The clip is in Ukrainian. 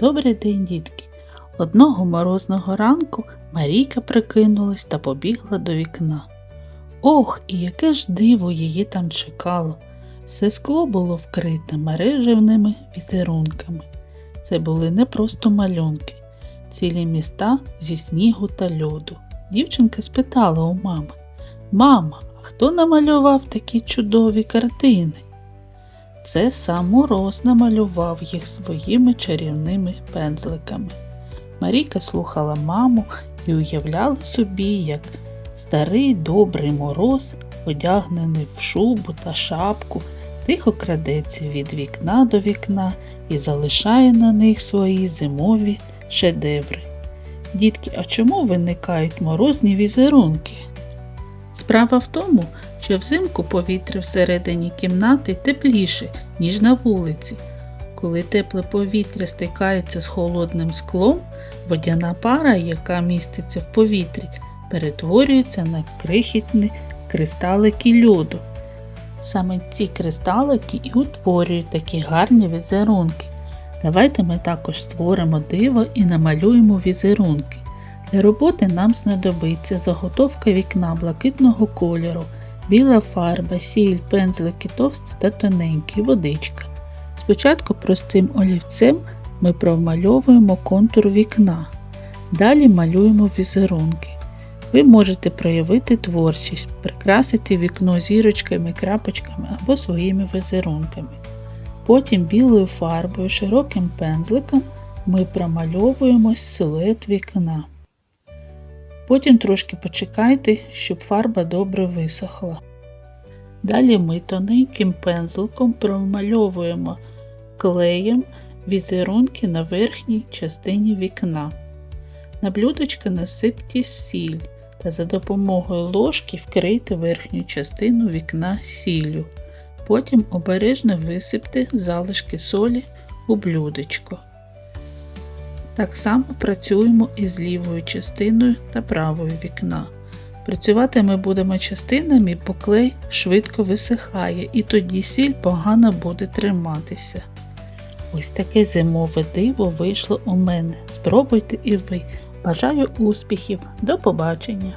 Добрий день, дітки. Одного морозного ранку Марійка прикинулась та побігла до вікна. Ох, і яке ж диво її там чекало. Все скло було вкрите мережевними візерунками. Це були не просто малюнки, цілі міста зі снігу та льоду. Дівчинка спитала у мами: Мама, а хто намалював такі чудові картини? Це сам Мороз намалював їх своїми чарівними пензликами. Марійка слухала маму і уявляла собі, як старий добрий мороз, одягнений в шубу та шапку, тихо крадеться від вікна до вікна і залишає на них свої зимові шедеври. Дітки, а чому виникають морозні візерунки? Справа в тому, що взимку повітря всередині кімнати тепліше, ніж на вулиці. Коли тепле повітря стикається з холодним склом, водяна пара, яка міститься в повітрі, перетворюється на крихітні кристалики льоду. Саме ці кристалики і утворюють такі гарні візерунки. Давайте ми також створимо диво і намалюємо візерунки. Для роботи нам знадобиться заготовка вікна блакитного кольору, біла фарба, сіль, пензлики товсті та тоненькі, водичка. Спочатку простим олівцем ми промальовуємо контур вікна. Далі малюємо візерунки. Ви можете проявити творчість, прикрасити вікно зірочками, крапочками або своїми візерунками. Потім білою фарбою, широким пензликом ми промальовуємо силует вікна. Потім трошки почекайте, щоб фарба добре висохла. Далі ми тоненьким пензликом промальовуємо клеєм візерунки на верхній частині вікна. На блюдечко насипте сіль та за допомогою ложки вкрийте верхню частину вікна сіллю. Потім обережно висипте залишки солі у блюдечко. Так само працюємо і з лівою частиною та правою вікна. Працювати ми будемо частинами, бо клей швидко висихає, і тоді сіль погано буде триматися. Ось таке зимове диво вийшло у мене. Спробуйте і ви. Бажаю успіхів. До побачення!